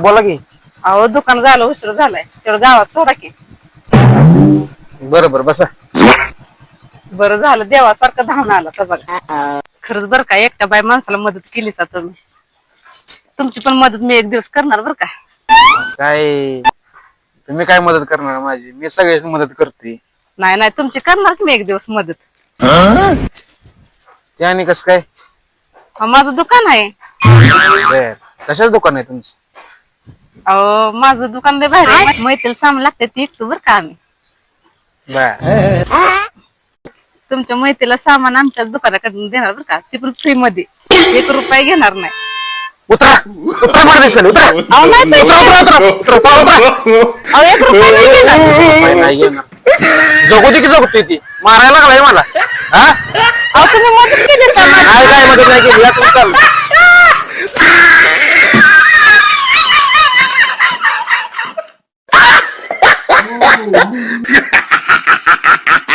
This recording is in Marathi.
बोला की. अहो दुकान झालं उशीर झालाय. तेवढं गावात सोडा की. बरं बरं बसा. बरं झालं देवासारखं धावून आला तर बघा. खरंच बरं का एकट्या बाय माणसाला मदत केलीच आता तुम्ही तुमची पण मदत मी एक दिवस करणार बरं का? काय? तुम्ही काय मदत करणार माझी? मी सगळ्याची मदत करते. नाही नाही तुमची करणार की मी एक दिवस मदत? ते आणि कसं काय? अहो, माझं दुकान आहे. बर. कशाच दुकान आहे तुमचं? अहो माझं दुकान लय बाहेर आहे. मैत्रीला सामान लागते ती एकटू बरं का आम्ही. बर. तुमच्या मैत्रीला सामान आमच्या दुकानाकडून देणार बरं का? ती पण फ्री मध्ये. एक रुपया घेणार नाही. उतरा. उतरा मला दिसेल उतरा. अहो नाही पैसे उतरा उतरा उतरा उतरा उतरा. अहो एक रुपया नाही घेणार. नाही, नाही घेणार. जगू दे की जगतोय ती मारायला लागलाय मला. हा? अहो तुम्ही मदत केली सामान काय काय मदत नाही केली. 哈哈哈哈哈哈哈哈